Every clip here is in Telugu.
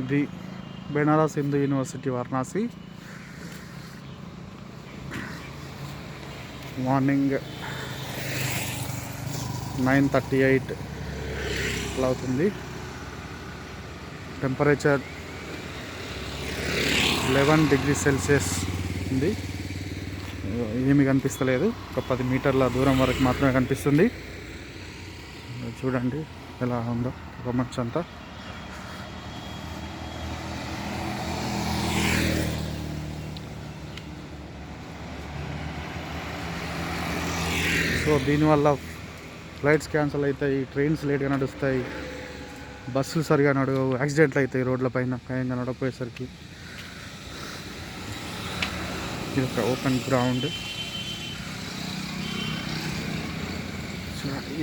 ఇది Banaras Hindu university Varanasi. Morning nine thirty eight అలా అవుతుంది. టెంపరేచర్ లెవెన్ డిగ్రీ సెల్సియస్ ఉంది. ఏమి కనిపిస్తలేదు. ఒక పది మీటర్ల దూరం వరకు మాత్రమే కనిపిస్తుంది. చూడండి ఎలా ఉందో. ఒక మంచు అంతా సో దీనివల్ల ఫ్లైట్స్ క్యాన్సిల్ అవుతాయి ట్రైన్స్ లేట్గా నడుస్తాయి బస్సులు సరిగా నడవవు యాక్సిడెంట్లు అవుతాయి రోడ్ల పైన పైన నడకపోయేసరికి ఇది ఒక ఓపెన్ గ్రౌండ్.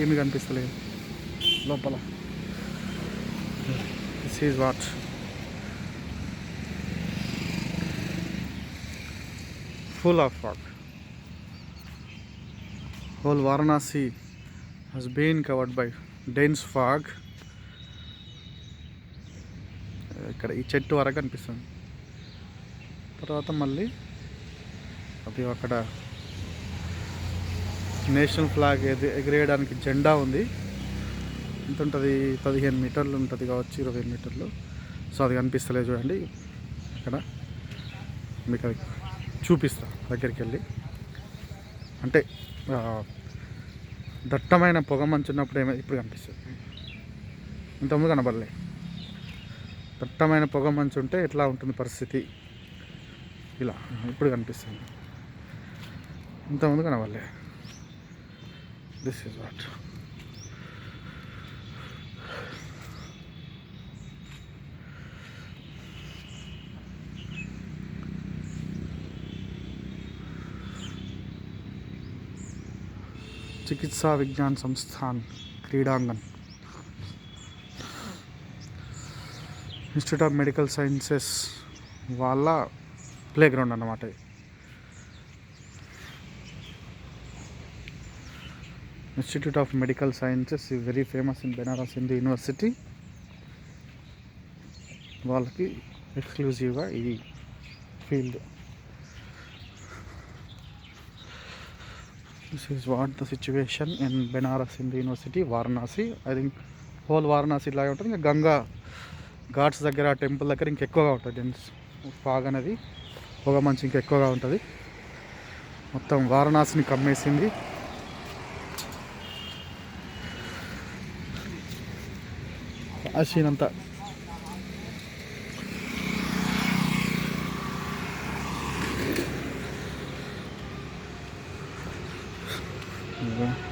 ఏమి కనిపిస్తలేదు. లోపల. This is what full of what whole Varanasi has been covered by dense fog. ఇక్కడ ఈ చెట్టు వరకు అనిపిస్తుంది. తర్వాత మళ్ళీ అది అక్కడ నేషనల్ ఫ్లాగ్ ఎది ఎగిరేయడానికి జెండా ఉంది. ఎంత ఉంటుంది? పదిహేను మీటర్లు ఉంటుంది కావచ్చు ఇరవై మీటర్లు. సో అది కనిపిస్తలేదు చూడండి. అక్కడ మీకు అది చూపిస్తా దగ్గరికి వెళ్ళి. అంటే దట్టమైన పొగ మంచు ఉన్నప్పుడు ఏమో ఇప్పుడు కనిపిస్తుంది. ఇంతకుముందు కనబడలే. దట్టమైన పొగ మంచు ఉంటే ఎట్లా ఉంటుంది పరిస్థితి? ఇలా ఇప్పుడు కనిపిస్తుంది. ఇంతకుముందు కనబడలే. This is what Chikitsa Vigyan Sansthan Kreedangan. Institute of medical sciences వాళ్ళ ప్లే గ్రౌండ్ అన్నమాట institute of medical sciences very famous in Banaras Hindu university. వాళ్ళకి ఎక్స్క్లూజివ్గా ఇది field this is what the situation in Banaras Hindu university Varanasi I think whole Varanasi ఇలాగే ఉంటుంది. ఇంకా గంగా ఘాట్స్ దగ్గర టెంపుల్ దగ్గర ఇంకెక్కువగా ఉంటుంది జెంట్స్ ఫాగ్ అనేది పొగ మంచి ఇంకెక్కువగా ఉంటుంది. మొత్తం వారణాసిని కమ్మేసింది. కాశీనంతా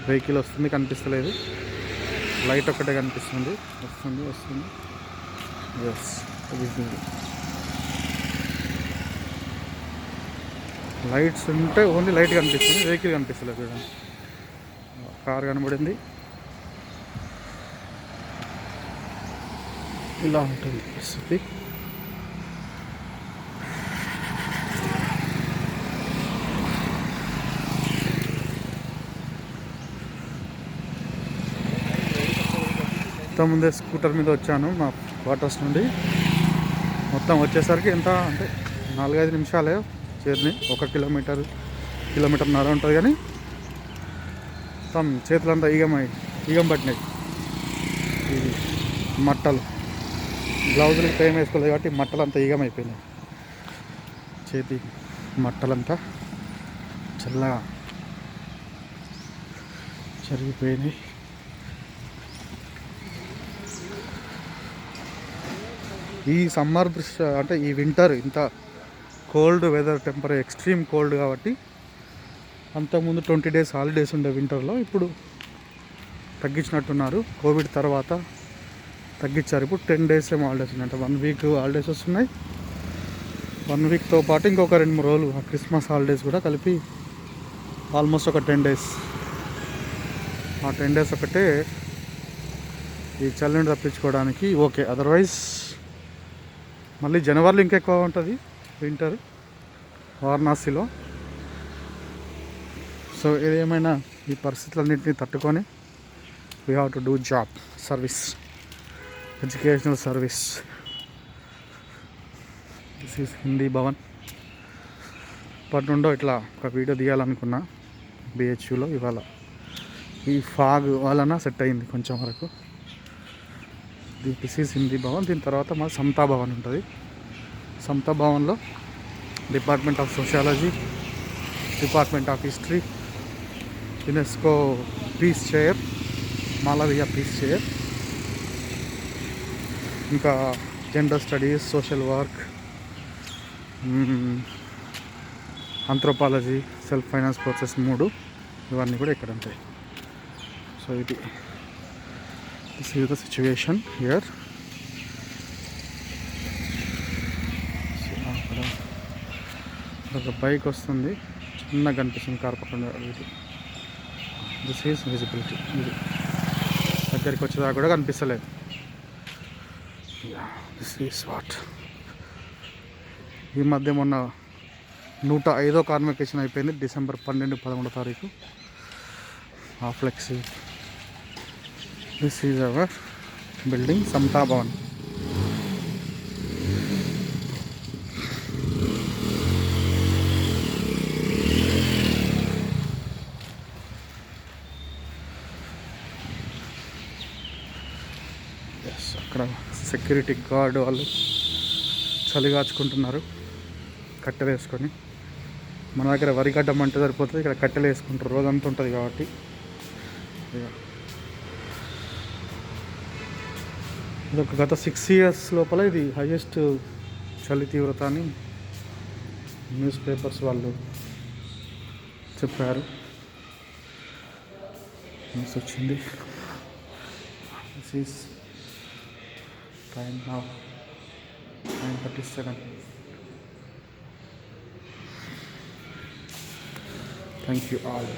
వెహికల్ వస్తుంది కనిపిస్తలేదు. లైట్ ఒక్కటే కనిపిస్తుంది. వస్తుంది వస్తుంది. ఎస్ లైట్స్ ఉంటే ఓన్లీ లైట్ కనిపిస్తుంది వెహికల్ కనిపిస్తలేదు చూడండి కార్ కనబడింది. ఇలా ఉంటుంది పరిస్థితి మొత్తం ముందే స్కూటర్ మీద వచ్చాను మా క్వార్టర్స్ నుండి. మొత్తం వచ్చేసరికి ఎంత అంటే నాలుగైదు నిమిషాలే చేరిని ఒక కిలోమీటర్ కిలోమీటర్ నర ఉంటుంది కానీ మొత్తం చేతులంతా ఈగమై ఈగం పట్టినాయి. ఇది మట్టలు. గ్లౌజులకి టైం వేసుకోలేదు కాబట్టి మట్టలంతా ఈగం అయిపోయినాయి చేతి మట్టలంతా చల్లగా జరిగిపోయినాయి. ఈ సమ్మర్ అంటే ఈ వింటర్ ఇంత cold weather temper extreme cold కాబట్టి అంతకుముందు ట్వంటీ డేస్ హాలిడేస్ ఉండే వింటర్లో ఇప్పుడు తగ్గించినట్టున్నారు. కోవిడ్ తర్వాత తగ్గించారు. ఇప్పుడు టెన్ డేస్ ఏమో హాలిడేస్ ఉన్నాయి అంటే వన్ వీక్ హాలిడేస్ వస్తున్నాయి. వన్ వీక్తో పాటు ఇంకొక రెండు మూడు రోజులు ఆ క్రిస్మస్ హాలిడేస్ కూడా కలిపి ఆల్మోస్ట్ ఒక టెన్ డేస్. ఆ టెన్ డేస్ ఒకటే ఈ చల్లని తప్పించుకోవడానికి ఓకే. అదర్వైజ్ మళ్ళీ జనవరిలో ఇంకా ఎక్కువ ఉంటుంది వింటర్ వారణాసిలో. సో ఏదేమైనా ఈ పరిస్థితులన్నింటినీ తట్టుకొని we have to do job service educational service this is Hindi Bhavan ఇప్పటి నుండో ఇట్లా ఒక వీడియో తీయాలనుకున్నా బిహెచ్యూలో ఇవాళ. ఈ ఫాగ్ వలన సెట్ అయింది కొంచెం వరకు. This is Hindi Bhavan. దీని తర్వాత మా సమతా భవన్ ఉంటుంది. సమతా భవన్లో department of sociology department of history UNESCO peace chair Malaviya peace chair ఇంకా gender studies social work anthropology self finance process మూడు ఇవన్నీ కూడా ఇక్కడ ఉంటాయి. సో ఇది This is the situation here అక్కడ ఒక బైక్ వస్తుంది. చిన్నగా కనిపిస్తుంది కార్ పక్కన దిస్ ఈజ్ విజిబిలిటీ ఇది. దగ్గరికి వచ్చేదాకా కూడా కనిపిస్తలేదు. దిస్ ఈస్ వాట్ ఈ మధ్య మొన్న నూట ఐదో కార్మికేషన్ అయిపోయింది. డిసెంబర్ పన్నెండు పదమూడో తారీఖు. ఆ flexi this is our building Samata Bhavan yes అక్కడ సెక్యూరిటీ గార్డ్ వాళ్ళు చలిగాచుకుంటున్నారు కట్టెలు వేసుకొని. మన దగ్గర వరి గడ్డం అంటే సరిపోతుంది ఇక్కడ కట్టెలు వేసుకుంటారు రోజంతా ఉంటుంది కాబట్టి. ఇది ఒక గత సిక్స్ ఇయర్స్ లోపల ఇది హైయెస్ట్ చలి తీవ్రత అని న్యూస్ పేపర్స్ వాళ్ళు చెప్పారు. న్యూస్ వచ్చింది. This is time now nine thirty seven thank you all